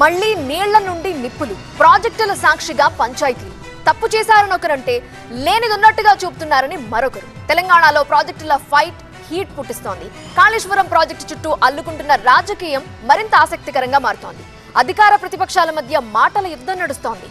మళ్ళీ నీళ్ళ నుండి నిప్పులు ప్రాజెక్టుల సాక్షిగా పంచాయతీలు. తప్పు చేశారని ఒకరంటే లేనిదున్నట్టుగా చూపుతున్నారని మరొకరు. తెలంగాణలో ప్రాజెక్టుల ఫైట్ హీట్ పుట్టిస్తోంది. కాళేశ్వరం ప్రాజెక్టు చుట్టూ అల్లుకుంటున్న రాజకీయం మరింత ఆసక్తికరంగా మారుతోంది. అధికార ప్రతిపక్షాల మధ్య మాటల యుద్ధం నడుస్తోంది.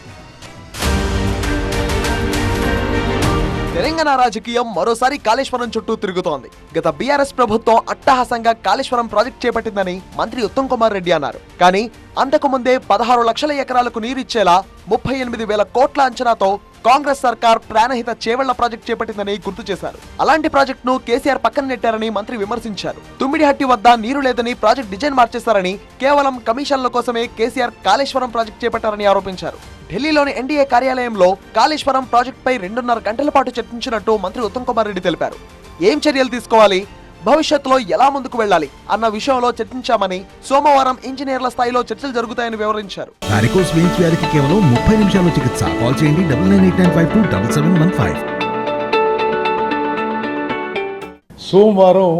తెలంగాణ రాజకీయం మరోసారి కాళేశ్వరం చుట్టూ తిరుగుతోంది. గత బీఆర్ఎస్ ప్రభుత్వం అట్టహాసంగా కాళేశ్వరం ప్రాజెక్ట్ చేపట్టిందని మంత్రి ఉత్తమ్ కుమార్ రెడ్డి అన్నారు. కానీ అంతకు ముందే పదహారు లక్షల ఎకరాలకు నీరిచ్చేలా ముప్పై ఎనిమిది వేల కోట్ల అంచనాతో కాంగ్రెస్ సర్కార్ ప్రాణహిత చేవళ్ళ ప్రాజెక్ట్ చేపట్టిందని గుర్తు చేశారు. అలాంటి ప్రాజెక్ట్ను కేసీఆర్ పక్కన నెట్టారని మంత్రి విమర్శించారు. తుమ్మిడిహట్టి వద్ద నీరు లేదని ప్రాజెక్ట్ డిజైన్ మార్చేశారని కేవలం కమిషన్ల కోసమే కేసీఆర్ కాళేశ్వరం ప్రాజెక్ట్ చేపట్టారని ఆరోపించారు. ఢిల్లీలోని ఎన్డీఏ కార్యాలయంలో కాళేశ్వరం ప్రాజెక్టుపై రెండున్నర గంటల పాటు చర్చించినట్టు మంత్రి ఉత్తమ్ కుమార్ రెడ్డి తెలిపారు. ఏం చర్యలు తీసుకోవాలి? భవిష్యత్తులో ఎలా ముందుకు వెళ్ళాలి? అన్న విషయంలో చర్చించామని సోమవారం ఇంజనీర్ల స్థాయిలో చర్చలు జరుగుతాయని వివరించారు. వారికోస్ వెయిన్స్ వ్యాధికి కేవలం ముప్పై నిమిషాల్లో చికిత్స. కాల్ చేయండి double nine eight nine five two double seven one five. సోమవారం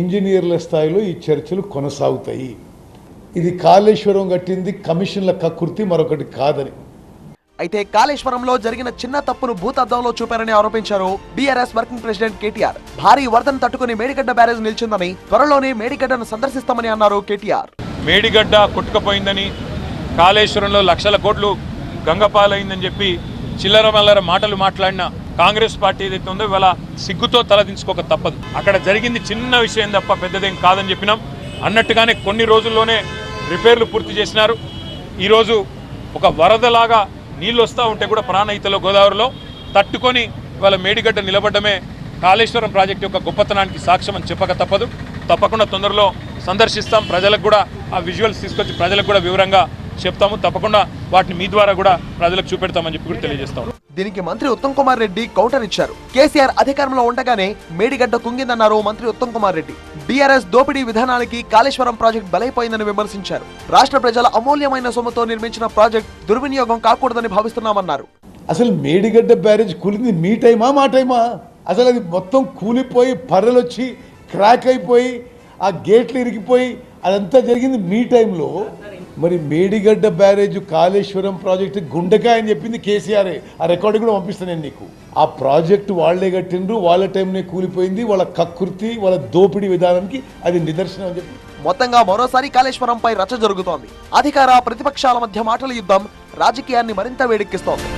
ఇంజనీర్ల స్థాయిలో ఈ చర్చలు కొనసాగుతాయి. ఇది కాళేశ్వరం కట్టింది కమిషన్ల కకృతి మరొకటి కాదని. అయితే కాళేశ్వరంలో జరిగిన చిన్న తప్పును భూతద్దంలో చూపారని ఆరోపించారు బీఆర్ఎస్ వర్కింగ్ ప్రెసిడెంట్ కేటీఆర్. భారీ వరదను తట్టుకుని మేడిగడ్డ బ్యారేజ్ నిలిచిందని త్వరలోనే మేడిగడ్డను సందర్శిస్తామని అన్నారు కేటీఆర్. మేడిగడ్డ కొట్టుకపోయిందని కాళేశ్వరంలో లక్షల కోట్లు గంగపాలైందని చెప్పి చిల్లర మల్లర మాటలు మాట్లాడిన కాంగ్రెస్ పార్టీ ఏదైతే ఉందో ఇవాళ సిగ్గుతో తలదించుకోక తప్పదు. అక్కడ జరిగింది చిన్న విషయం తప్ప పెద్దదేం కాదని చెప్పినాం. అన్నట్టుగానే కొన్ని రోజుల్లోనే రిపేర్లు పూర్తి చేసినారు. ఈరోజు ఒక వరదలాగా నీళ్ళు వస్తూ ఉంటే కూడా ప్రాణహితలో గోదావరిలో తట్టుకొని ఇవాళ మేడిగడ్డ నిలబడ్డమే కాళేశ్వరం ప్రాజెక్టు యొక్క గొప్పతనానికి సాక్ష్యం అని చెప్పక తప్పదు. తప్పకుండా తొందరలో సందర్శిస్తాం. ప్రజలకు కూడా ఆ విజువల్స్ తీసుకొచ్చి ప్రజలకు కూడా వివరంగా చెప్తాము. తప్పకుండా వాటిని మీ ద్వారా కూడా ప్రజలకు చూపెడతామని చెప్పి కూడా తెలియజేస్తాము దీనికి మంత్రి ఉత్తమ్ కుమార్ రెడ్డి కౌంటర్ ఇచ్చారు. కేసీఆర్ అధికారంలో ఉండగానే మేడిగడ్డ కుంగిందన్నారు మంత్రి ఉత్తమ్ కుమార్ రెడ్డి. బీఆర్ఎస్ దోపిడీ విధానానికి కాళేశ్వరం ప్రాజెక్ట్ బలైపోయిందని విమర్శించారు. రాష్ట్ర ప్రజల అమూల్యమైన సొమ్ముతో నిర్మించిన ప్రాజెక్ట్ దుర్వినియోగం కాకూడదని భావిస్తున్నామన్నారు. అసలు మేడిగడ్డ బ్యారేజ్ కూలింది మీ టైమా మా టైమా? అసలు అది మొత్తం కూలిపోయి పర్రలు వచ్చి క్రాక్ అయిపోయి ఆ గేట్లు ఇరిగిపోయి అదంతా జరిగింది మీ టైంలో? మరి మేడిగడ్డ బ్యారేజ్ కాళేశ్వరం ప్రాజెక్టు గుండెకాయ అని చెప్పింది కేసీఆర్. ఆ రికార్డు కూడా పంపిస్తాను నేను నీకు. ఆ ప్రాజెక్టు వాళ్ళే కట్టిండ్రు వాళ్ళ టైంనే కూలిపోయింది వాళ్ళ కకృతి వాళ్ళ దోపిడీ విధానానికి అది నిదర్శనం అని చెప్పి. మొత్తంగా మరోసారి కాళేశ్వరంపై రచ్చ జరుగుతోంది. అధికార ప్రతిపక్షాల మధ్య మాటల యుద్ధం రాజకీయాన్ని మరింత వేడెక్కిస్తోంది.